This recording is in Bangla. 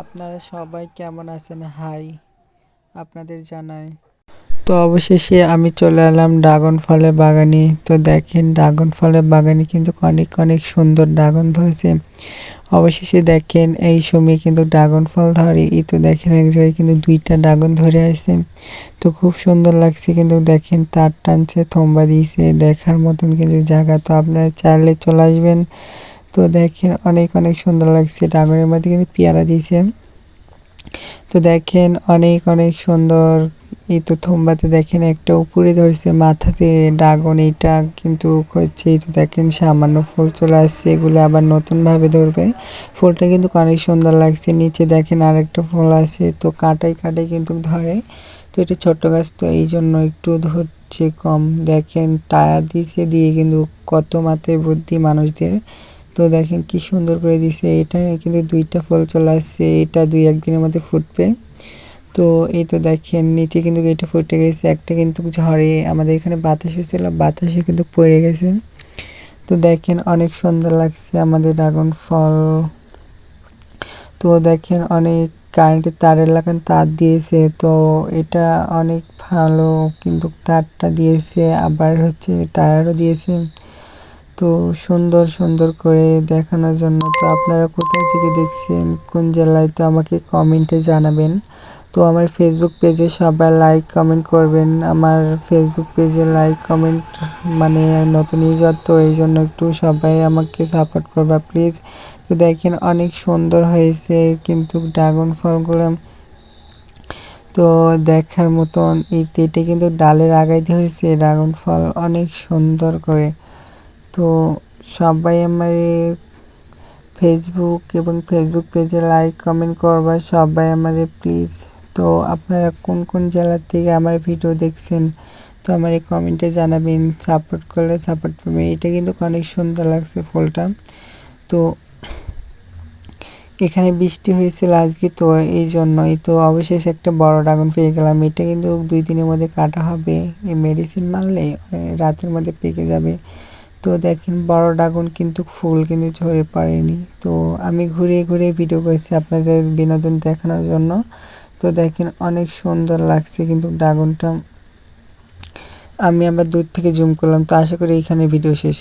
আপনারা সবাই কেমন আছেন? হাই, আপনাদের জানাই। তো অবশেষে আমি চলে এলাম ড্রাগন ফলের বাগানে। তো দেখেন, ড্রাগন ফলের বাগানে কিন্তু অনেক অনেক সুন্দর ড্রাগন ধরেছে। অবশেষে দেখেন, এই সময় কিন্তু ড্রাগন ফল ধরে। এই তো দেখেন, এক জায়গায় কিন্তু দুইটা ড্রাগন ধরে আছে। তো খুব সুন্দর লাগছে কিন্তু দেখেন, তার টানছে, থম্বা দিয়েছে। দেখার মতন কিন্তু জায়গা। তো আপনারা চাইলে চলে আসবেন। তো দেখেন অনেক অনেক সুন্দর লাগছে। ড্রাগনের মধ্যে কিন্তু পেয়ারা দিয়েছে। তো দেখেন অনেক অনেক সুন্দর। এই তো থম্বাতে দেখেন একটা উপরে ধরছে, মাথাতে ড্রাগন, এইটা কিন্তু হচ্ছে, এই তো দেখেন সামান্য ফুল চলে আসছে, এগুলো আবার নতুনভাবে ধরবে। ফুলটা কিন্তু অনেক সুন্দর লাগছে। নিচে দেখেন আরেকটা ফুল আছে, তো কাটাই কাটাই কিন্তু ধরে। তো এটা ছোট্ট গাছ, তো এই জন্য একটু ধরছে কম। দেখেন টায়ার দিয়েছে, দিয়ে কিন্তু কত মাথায় বুদ্ধি মানুষদের। তো দেখেন কি সুন্দর করে দিছে। এটা কিন্তু দুইটা ফল চলে আসছে, এটা দুই একদিনের মধ্যে ফুটবে। তো এই তো দেখেন, নিচে কিন্তু এটা ফুটে গেছে, একটা কিন্তু ঝড়ে আমাদের এখানে বাতাস হয়েছিল, বাতাসে কিন্তু পড়ে গেছে। তো দেখেন অনেক সুন্দর লাগছে আমাদের ড্রাগন ফল। তো দেখেন অনেক কারেন্টের তারের লাগান, তার দিয়েছে। তো এটা অনেক ভালো কিন্তু তারটা দিয়েছে, আবার হচ্ছে টায়ারও দিয়েছে। তো সুন্দর সুন্দর করে দেখানোর জন্য। তো আপনারা কোথায় থেকে দেখছেন, কোন জেলায়, তো আমাকে কমেন্টে জানাবেন। তো আমার ফেসবুক পেজে সবাই লাইক কমেন্ট করবেন। আমার ফেসবুক পেজে লাইক কমেন্ট মানে নতুন ইউজার তো এই জন্য একটু সবাই আমাকে সাপোর্ট করবা প্লিজ তো দেখেন অনেক সুন্দর হয়েছে কিন্তু ড্রাগন ফলগুলো। তো দেখার মতন এই তেটে কিন্তু ডালের আগাইতে হয়েছে ড্রাগন ফল, অনেক সুন্দর করে। তো সবাই আমার ফেসবুক এবং ফেসবুক পেজে লাইক কমেন্ট করবা সবাই আমাদের প্লিজ তো আপনারা কোন কোন জেলার থেকে আমার ভিডিও দেখছেন, তো আমার এই কমেন্টে জানাবেন। সাপোর্ট করলে সাপোর্ট পাবেন এটা কিন্তু অনেক সুন্দর লাগছে ফুলটা। তো এখানে বৃষ্টি হয়েছিল আজকে তো এই জন্যই। তো অবশেষে একটা বড় ড্রাগন পেয়ে গেলাম। এটা কিন্তু দুই দিনের মধ্যে কাটা হবে। এই মেডিসিন মারলে, রাতের মধ্যে পেকে যাবে। তো দেখেন বড় ড্রাগন কিন্তু ফুল কিন্তু ঝরে পড়েনি। তো আমি ঘুরিয়ে ঘুরিয়ে ভিডিও করেছি আপনাদের বিনোদন দেখানোর জন্য। তো দেখেন অনেক সুন্দর লাগছে কিন্তু ড্রাগনটা। আমি আবার দূর থেকে জুম করলাম, তো আশা করি এখানে ভিডিও শেষ।